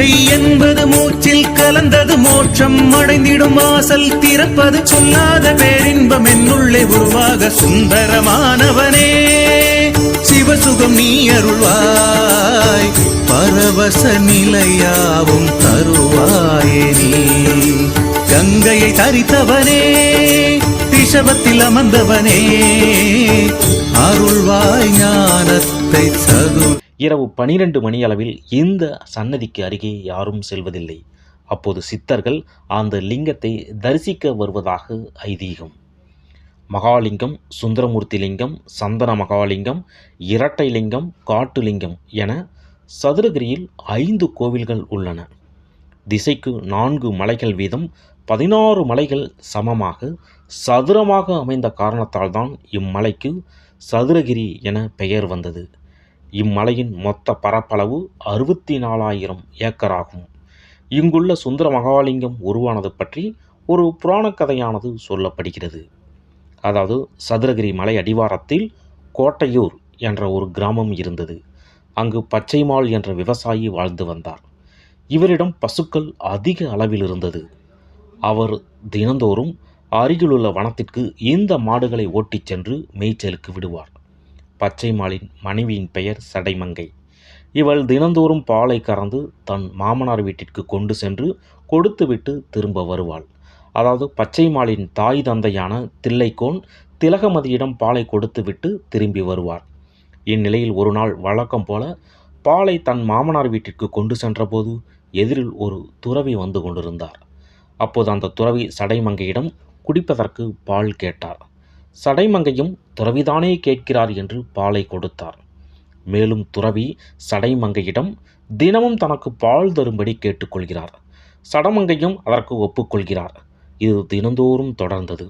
இச்சை என்பது மூச்சில் கலந்தது மோட்சம். அடைந்திடும் வாசல் திறப்பது சொல்லாத பேரின்பம். என்னுள்ளே உருவாக சுந்தரமானவனே. சிவசுகம் நீ அருள்வாய். பரவச நிலையாவும் தருவாயே நீ. கங்கையை தரித்தவனே ரிஷபத்தில் அமர்ந்தவனே. அருள்வாய் ஞானத்தை சது இரவு பனிரெண்டு மணி அளவில் இந்த சன்னதிக்கு அருகே யாரும் செல்வதில்லை. அப்போது சித்தர்கள் அந்த லிங்கத்தை தரிசிக்க வருவதாக ஐதீகம். மகாலிங்கம் சுந்தரமூர்த்தி லிங்கம் சந்தன மகாலிங்கம் இரட்டை லிங்கம் காட்டு லிங்கம் என சதுரகிரியில் ஐந்து கோவில்கள் உள்ளன. திசைக்கு நான்கு மலைகள் வீதம் பதினாறு மலைகள் சமமாக சதுரமாக அமைந்த காரணத்தால் தான் இம்மலைக்கு சதுரகிரி என பெயர் வந்தது. இம்மலையின் மொத்த பரப்பளவு அறுபத்தி நாலாயிரம் ஏக்கர் ஆகும் இங்குள்ள சுந்தர மகாலிங்கம் உருவானது பற்றி ஒரு புராணக் கதையானது சொல்லப்படுகிறது. அதாவது சதுரகிரி மலை அடிவாரத்தில் கோட்டையூர் என்ற ஒரு கிராமம் இருந்தது. அங்கு பச்சைமால் என்ற விவசாயி வாழ்ந்து வந்தார். இவரிடம் பசுக்கள் அதிக அளவில் இருந்தது. அவர் தினந்தோறும் அருகிலுள்ள வனத்திற்கு இந்த மாடுகளை ஓட்டிச் சென்று மேய்ச்சலுக்கு விடுவார். பச்சைமாலின் மனைவியின் பெயர் சடைமங்கை. இவள் தினந்தோறும் பாலை கறந்து தன் மாமனார் வீட்டிற்கு கொண்டு சென்று கொடுத்துவிட்டு திரும்ப வருவாள். அதாவது பச்சைமாலின் தாய் தந்தையான தில்லைக்கோன் திலகமதியிடம் பாலை கொடுத்துவிட்டு திரும்பி வருவார் இந்நிலையில் ஒரு நாள் வழக்கம் போல பாலை தன் மாமனார் வீட்டிற்கு கொண்டு சென்றபோது எதிரில் ஒரு துறவி வந்து கொண்டிருந்தார். அப்போது அந்த துறவி சடைமங்கையிடம் குடிப்பதற்கு பால் கேட்டார். சடைமங்கையும் துறவிதானே கேட்கிறார் என்று பாலை கொடுத்தார். மேலும் துறவி சடைமங்கையிடம் தினமும் தனக்கு பால் தரும்படி கேட்டுக்கொள்கிறார். சடமங்கையும் அதற்கு ஒப்புக்கொள்கிறார். இது தினந்தோறும் தொடர்ந்தது.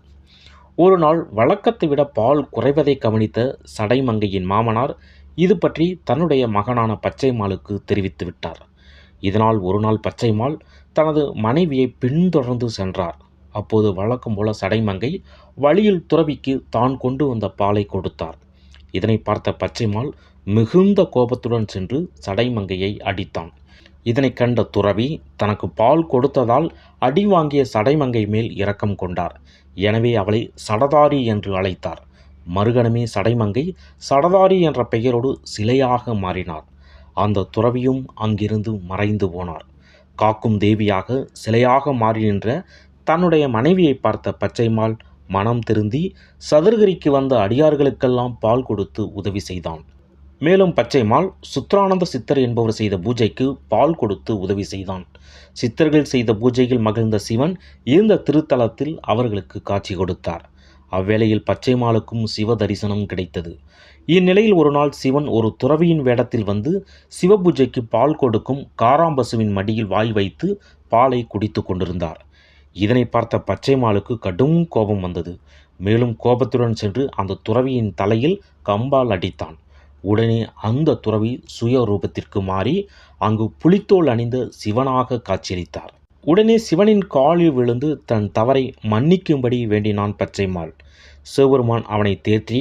ஒரு நாள் வழக்கத்தை விட பால் குறைவதை கவனித்த சடைமங்கையின் மாமனார் இது பற்றி தன்னுடைய மகனான பச்சைமாலுக்கு தெரிவித்து விட்டார் இதனால் ஒரு நாள் பச்சைமால் தனது மனைவியை பின்தொடர்ந்து சென்றார். அப்போது வழக்கம் போல சடைமங்கை வழியில் துறவிக்கு தான் கொண்டு வந்த பாலை கொடுத்தார். இதனை பார்த்த பச்சைமால் மிகுந்த கோபத்துடன் சென்று சடைமங்கையை அடித்தான். இதனை கண்ட துறவி தனக்கு பால் கொடுத்ததால் அடி வாங்கிய சடைமங்கை மேல் இரக்கம் கொண்டார். எனவே அவளை சடதாரி என்று அழைத்தார். மறுகணமே சடைமங்கை சடதாரி என்ற பெயரோடு சிலையாக மாறினார். அந்த துறவியும் அங்கிருந்து மறைந்து போனார். காக்கும் தேவியாக சிலையாக மாறி நின்ற தன்னுடைய மனைவியை பார்த்த பச்சைமால் மனம் திருந்தி சதுரகிரிக்கு வந்த அடியார்களுக்கெல்லாம் பால் கொடுத்து உதவி செய்தான். மேலும் பச்சைமால் சுத்ரானந்த சித்தர் என்பவர் செய்த பூஜைக்கு பால் கொடுத்து உதவி செய்தான். சித்தர்கள் செய்த பூஜையில் மகிழ்ந்த சிவன் இருந்த திருத்தலத்தில் அவர்களுக்கு காட்சி கொடுத்தார். அவ்வேளையில் பச்சைமாலுக்கும் சிவ தரிசனம் கிடைத்தது. இந்நிலையில் ஒரு நாள் சிவன் ஒரு துறவியின் வேடத்தில் வந்து சிவபூஜைக்கு பால் கொடுக்கும் காராம்பசுவின் மடியில் வாய் வைத்து பாலை குடித்து கொண்டிருந்தார். இதனை பார்த்த பச்சைமாலுக்கு கடும் கோபம் வந்தது. மேலும் கோபத்துடன் சென்று அந்த துறவியின் தலையில் கம்பால் அடித்தான். உடனே அந்த துறவி சுய ரூபத்திற்கு மாறி அங்கு புலித்தோல் அணிந்த சிவனாக காட்சியளித்தார். உடனே சிவனின் காலில் விழுந்து தன் தவறை மன்னிக்கும்படி வேண்டினான் பச்சைமால் சிவபெருமான் அவனை தேற்றி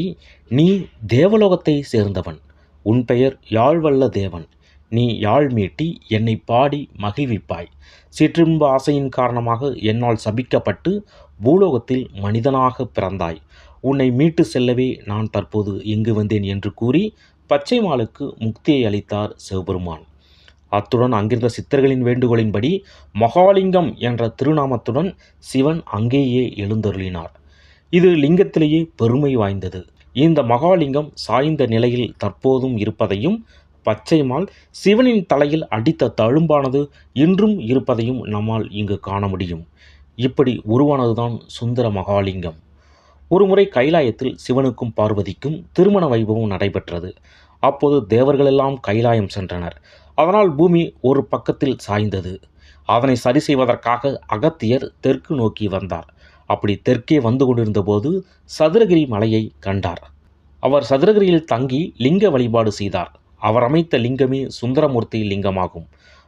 நீ தேவலோகத்தை சேர்ந்தவன். உன் பெயர் யாழ்வல்ல தேவன். நீ யாழ் மீட்டி என்னை பாடி மகிழ்விப்பாய். சிற்றின்ப ஆசையின் காரணமாக என்னால் சபிக்கப்பட்டு பூலோகத்தில் மனிதனாக பிறந்தாய். உன்னை மீட்டு செல்லவே நான் தற்போது இங்கு வந்தேன் என்று கூறி பச்சைமாலுக்கு முக்தியை அளித்தார் சிவபெருமான். அத்துடன் அங்கிருந்த சித்தர்களின் வேண்டுகோளின்படி மகாலிங்கம் என்ற திருநாமத்துடன் சிவன் அங்கேயே எழுந்தருளினார். இது லிங்கத்திலேயே பெருமை வாய்ந்தது. இந்த மகாலிங்கம் சாய்ந்த நிலையில் தற்போதும் இருப்பதையும் பச்சைமால் சிவனின் தலையில் அடித்த தழும்பானது இன்றும் இருப்பதையும் நம்மால் இங்கு காண முடியும். இப்படி உருவானதுதான் சுந்தர மகாலிங்கம். ஒருமுறை கைலாயத்தில் சிவனுக்கும் பார்வதிக்கும் திருமண வைபவம் நடைபெற்றது. அப்போது தேவர்களெல்லாம் கைலாயம் சென்றனர். அதனால் பூமி ஒரு பக்கத்தில் சாய்ந்தது. அதனை சரி செய்வதற்காக அகத்தியர் தெற்கு நோக்கி வந்தார். அப்படி தெற்கே வந்து கொண்டிருந்தபோது சதுரகிரி மலையை கண்டார். அவர் சதுரகிரியில் தங்கி லிங்க வழிபாடு செய்தார். அவர் அமைத்த லிங்கமே சுந்தரமூர்த்தி லிங்கமாகும்.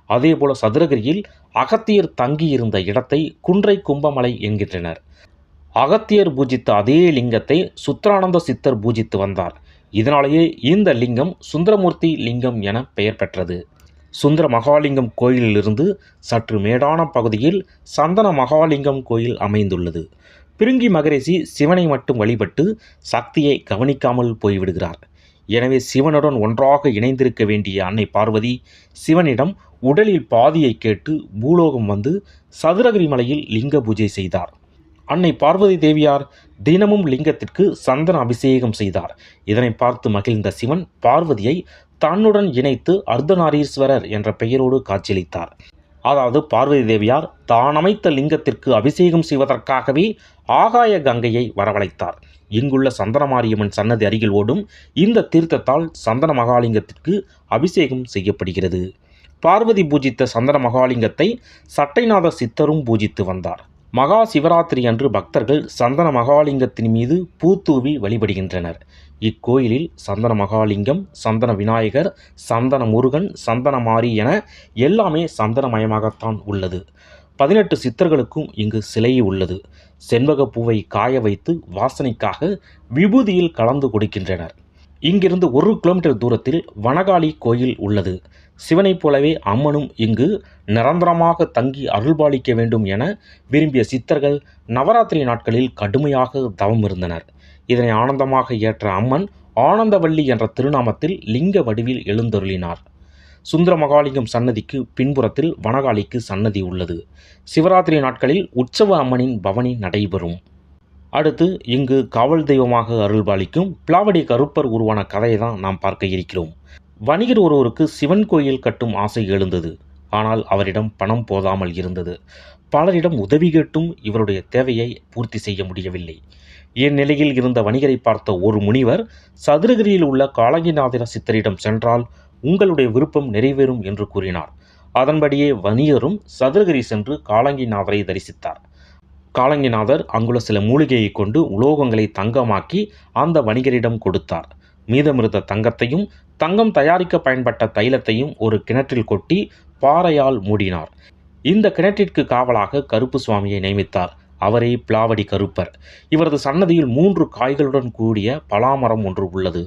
அதேபோல சதுரகிரியில் அகத்தியர் தங்கியிருந்த இடத்தை குன்றை கும்பமலை என்கின்றனர். அகத்தியர் பூஜித்த அதே லிங்கத்தை சுத்ரானந்த சித்தர் பூஜித்து வந்தார். இதனாலேயே இந்த லிங்கம் சுந்தரமூர்த்தி லிங்கம் என பெயர் பெற்றது. சுந்தர மகாலிங்கம் கோயிலிலிருந்து சற்று மேடான பகுதியில் சந்தன மகாலிங்கம் கோயில் அமைந்துள்ளது. பிருங்கி மகரிஷி சிவனை மட்டும் வழிபட்டு சக்தியை கவனிக்காமல் போய்விடுகிறார். எனவே சிவனுடன் ஒன்றாக இணைந்திருக்க வேண்டிய அன்னை பார்வதி சிவனிடம் உடலில் பாதியை கேட்டு பூலோகம் வந்து சதுரகிரி மலையில் லிங்க பூஜை செய்தார். அன்னை பார்வதி தேவியார் தினமும் லிங்கத்திற்கு சந்தன அபிஷேகம் செய்தார். இதனை பார்த்து மகிழ்ந்த சிவன் பார்வதியை தன்னுடன் இணைத்து அர்த்தநாரீஸ்வரர் என்ற பெயரோடு காட்சியளித்தார். அதாவது பார்வதி தேவியார் தான் அமைத்த லிங்கத்திற்கு அபிஷேகம் செய்வதற்காகவே ஆகாய கங்கையை வரவழைத்தார். இங்குள்ள சந்தனமாரியம்மன் சன்னதி அருகில் ஓடும் இந்த தீர்த்தத்தால் சந்தன மகாலிங்கத்திற்கு அபிஷேகம் செய்யப்படுகிறது. பார்வதி பூஜித்த சந்தன மகாலிங்கத்தை சட்டைநாத சித்தரும் பூஜித்து வந்தார். மகா சிவராத்திரி அன்று பக்தர்கள் சந்தன மகாலிங்கத்தின் மீது பூத்தூவி வழிபடுகின்றனர். இக்கோயிலில் சந்தன மகாலிங்கம் சந்தன விநாயகர் சந்தன முருகன் சந்தன மாரி என எல்லாமே சந்தனமயமாகத்தான் உள்ளது. பதினெட்டு சித்தர்களுக்கும் இங்கு சிலை உள்ளது. செண்பக பூவை காய வைத்து வாசனைக்காக விபூதியில் கலந்து கொடுக்கின்றனர். இங்கிருந்து ஒரு கிலோமீட்டர் தூரத்தில் வனகாளி கோயில் உள்ளது. சிவனைப் போலவே அம்மனும் இங்கு நிரந்தரமாக தங்கி அருள்பாலிக்க வேண்டும் என விரும்பிய சித்தர்கள் நவராத்திரி நாட்களில் கடுமையாக தவம் இருந்தனர் இதனை ஆனந்தமாக ஏற்ற அம்மன் ஆனந்தவள்ளி என்ற திருநாமத்தில் லிங்க வடிவில் எழுந்தருளினார். சுந்தர மகாலிங்கம் சன்னதிக்கு பின்புறத்தில் வனகாளிக்கு சன்னதி உள்ளது. சிவராத்திரி நாட்களில் உற்சவ அம்மனின் பவனி நடைபெறும். அடுத்து இங்கு காவல் தெய்வமாக அருள்பாலிக்கும் பிளாவடி கருப்பர் உருவான கதையை தான் நாம் பார்க்க இருக்கிறோம். வணிகர் ஒருவருக்கு சிவன் கோயில் கட்டும் ஆசை எழுந்தது. ஆனால் அவரிடம் பணம் போதாமல் இருந்தது. பலரிடம் உதவி கேட்டும் இவருடைய தேவையை பூர்த்தி செய்ய முடியவில்லை. இந்நிலையில் இருந்த வணிகரை பார்த்த ஒரு முனிவர் சதுரகிரியில் உள்ள காளங்கிநாதர சித்தரிடம் சென்றால் உங்களுடைய விருப்பம் நிறைவேறும் என்று கூறினார். அதன்படியே வணிகரும் சதுரகிரி சென்று காலங்கிநாதரை தரிசித்தார். காலங்கிநாதர் அங்குள்ள சில மூலிகையை கொண்டு உலோகங்களை தங்கமாக்கி அந்த வணிகரிடம் கொடுத்தார். மீதமிருந்த தங்கத்தையும் தங்கம் தயாரிக்க பயன்பட்ட தைலத்தையும் ஒரு கிணற்றில் கொட்டி பாறையால் மூடினார். இந்த கிணற்றிற்கு காவலாக கருப்பு சுவாமியை நியமித்தார். அவரே பிளாவடி கருப்பர். இவரது சன்னதியில் மூன்று காய்களுடன் கூடிய பலாமரம் ஒன்று உள்ளது.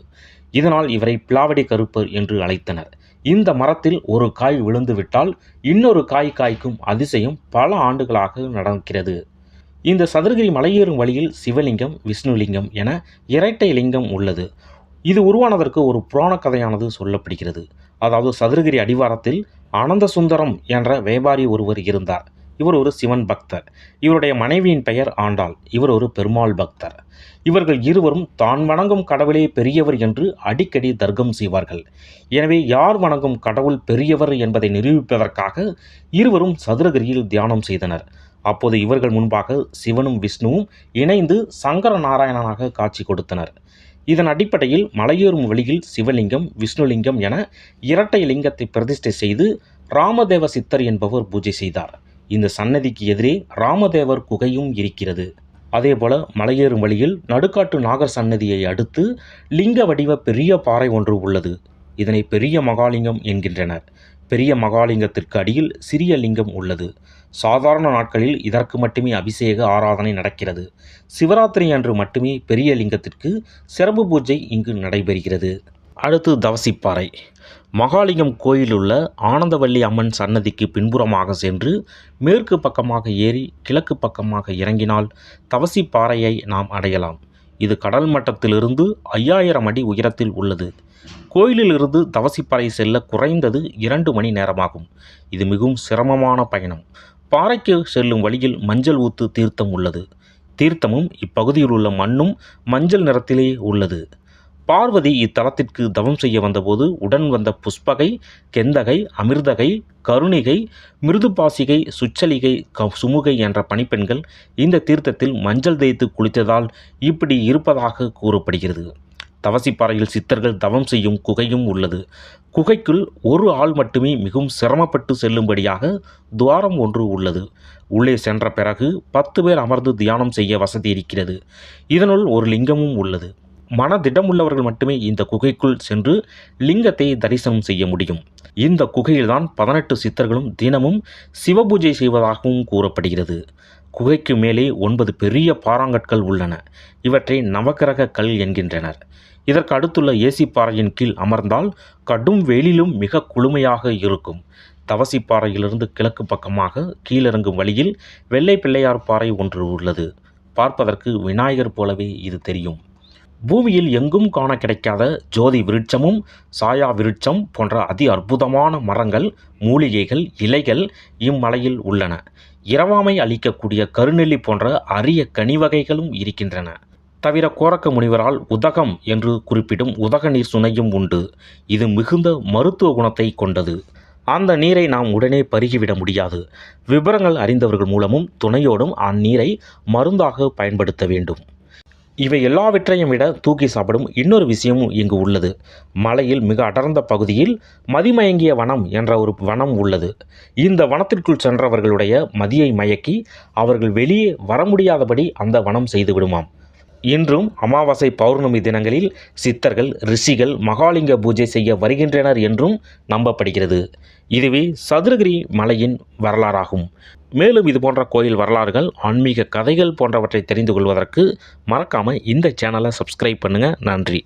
இதனால் இவரை பிளாவடி கருப்பர் என்று அழைத்தனர். இந்த மரத்தில் ஒரு காய் விழுந்துவிட்டால் இன்னொரு காய் காய்க்கும் அதிசயம் பல ஆண்டுகளாக நடக்கிறது. இந்த சதுரகிரி மலையேறும் வழியில் சிவலிங்கம் விஷ்ணுலிங்கம் என இரட்டை லிங்கம் உள்ளது. இது உருவானதற்கு ஒரு புராண கதையானது சொல்லப்படுகிறது. அதாவது சதுரகிரி அடிவாரத்தில் அனந்த சுந்தரம் என்ற வியாபாரி ஒருவர் இருந்தார். இவர் ஒரு சிவன் பக்தர். இவருடைய மனைவியின் பெயர் ஆண்டாள். இவர் ஒரு பெருமாள் பக்தர். இவர்கள் இருவரும் தான் வணங்கும் கடவுளே பெரியவர் என்று அடிக்கடி தர்க்கம் செய்வார்கள். எனவே யார் வணங்கும் கடவுள் பெரியவர் என்பதை நிரூபிப்பதற்காக இருவரும் சதுரகிரியில் தியானம் செய்தனர். அப்போது இவர்கள் முன்பாக சிவனும் விஷ்ணுவும் இணைந்து சங்கர நாராயணனாக காட்சி கொடுத்தனர். இதன் அடிப்படையில் மலையேறும் வழியில் சிவலிங்கம் விஷ்ணுலிங்கம் என இரட்டை லிங்கத்தை பிரதிஷ்டை செய்து ராமதேவ சித்தர் என்பவர் பூஜை செய்தார். இந்த சன்னதிக்கு எதிரே ராமதேவர் குகையும் இருக்கிறது. அதேபோல மலையேறும் வழியில் நடுக்காட்டு நாகர் சன்னதியை அடுத்து லிங்க வடிவ பெரிய பாறை ஒன்று உள்ளது. இதனை பெரிய மகாலிங்கம் என்கின்றனர். பெரிய மகாலிங்கத்திற்கு அடியில் சிறிய லிங்கம் உள்ளது. சாதாரண நாட்களில் இதற்கு மட்டுமே அபிஷேக ஆராதனை நடக்கிறது. சிவராத்திரி அன்று மட்டுமே பெரிய லிங்கத்திற்கு சிறப்பு பூஜை இங்கு நடைபெறுகிறது. அடுத்து தவசிப்பாறை. மகாலிங்கம் கோயில் உள்ள ஆனந்தவல்லி அம்மன் சன்னதிக்கு பின்புறமாக சென்று மேற்கு பக்கமாக ஏறி கிழக்கு பக்கமாக இறங்கினால் தவசிப்பாறையை நாம் அடையலாம். இது கடல் மட்டத்திலிருந்து ஐயாயிரம் அடி உயரத்தில் உள்ளது. கோயிலிலிருந்து தவசிப்பாறை செல்ல குறைந்தது இரண்டு மணி நேரமாகும். இது மிகவும் சிரமமான பயணம். பாறைக்கு செல்லும் வழியில் மஞ்சள் ஊத்து தீர்த்தம் உள்ளது. தீர்த்தமும் இப்பகுதியில் உள்ள மண்ணும் மஞ்சள் நிறத்திலே உள்ளது. பார்வதி இத்தலத்திற்கு தவம் செய்ய வந்தபோது உடன் வந்த புஷ்பகை கெந்தகை அமிர்தகை கருணிகை மிருதுபாசிகை சுச்சலிகை க சுமுகை என்ற பணிப்பெண்கள் இந்த தீர்த்தத்தில் மஞ்சள் தேய்த்து குளித்ததால் இப்படி இருப்பதாக கூறப்படுகிறது. தவசிப்பாறையில் சித்தர்கள் தவம் செய்யும் குகையும் உள்ளது. குகைக்குள் ஒரு ஆள் மட்டுமே மிகவும் சிரமப்பட்டு செல்லும்படியாக துவாரம் ஒன்று உள்ளது. உள்ளே சென்ற பிறகு பத்து பேர் அமர்ந்து தியானம் செய்ய வசதி இருக்கிறது. இதனுள் ஒரு லிங்கமும் உள்ளது. மனதிடம் உள்ளவர்கள் மட்டுமே இந்த குகைக்குள் சென்று லிங்கத்தை தரிசனம் செய்ய முடியும். இந்த குகையில்தான் பதினெட்டு சித்தர்களும் தினமும் சிவபூஜை செய்வதாகவும் கூறப்படுகிறது. குகைக்கு மேலே ஒன்பது பெரிய பாறாங்கற்கள் உள்ளன. இவற்றை நவக்கிரக கல் என்கின்றனர். இதற்கு அடுத்துள்ள ஏசி பாறையின் கீழ் அமர்ந்தால் கடும் வெயிலிலும் மிக குளுமையாக இருக்கும். தவசி பாறையிலிருந்து கிழக்கு பக்கமாக கீழிறங்கும் வழியில் வெள்ளை பிள்ளையார் பாறை ஒன்று உள்ளது. பார்ப்பதற்கு விநாயகர் போலவே இது தெரியும். பூமியில் எங்கும் காண கிடைக்காத ஜோதி விருட்சமும் சாயா விருட்சம் போன்ற அதி அற்புதமான மரங்கள் மூலிகைகள் இலைகள் இம்மலையில் உள்ளன. இரவாமை அளிக்கக்கூடிய கருநெல்லி போன்ற அரிய கனி வகைகளும் இருக்கின்றன. தவிர கோரக்க முனிவரால் உதகம் என்று குறிப்பிடும் உதக நீர் சுனையும் உண்டு. இது மிகுந்த மருத்துவ குணத்தை கொண்டது. அந்த நீரை நாம் உடனே பருகிவிட முடியாது. விவரங்கள் அறிந்தவர்கள் மூலமும் துணையோடும் அந்நீரை மருந்தாக பயன்படுத்த வேண்டும். இவை எல்லாவற்றையும் விட தூக்கி சாப்பிடும் இன்னொரு விஷயமும் இங்கு உள்ளது. மலையில் மிக அடர்ந்த பகுதியில் மதிமயங்கிய வனம் என்ற ஒரு வனம் உள்ளது. இந்த வனத்திற்குள் சென்றவர்களுடைய மதியை மயக்கி அவர்கள் வெளியே வர முடியாதபடி அந்த வனம் செய்து விடுமாம் இன்றும் அமாவாசை பௌர்ணமி தினங்களில் சித்தர்கள் ரிஷிகள் மகாலிங்க பூஜை செய்ய வருகின்றனர் என்றும் நம்பப்படுகிறது. இதுவே சதுரகிரி மலையின் வரலாறாகும். மேலும் இது போன்ற கோயில் வரலாறுகள் ஆன்மீக கதைகள் போன்றவற்றை தெரிந்து கொள்வதற்கு மறக்காமல் இந்த சேனலை சப்ஸ்கிரைப் பண்ணுங்கள் நன்றி.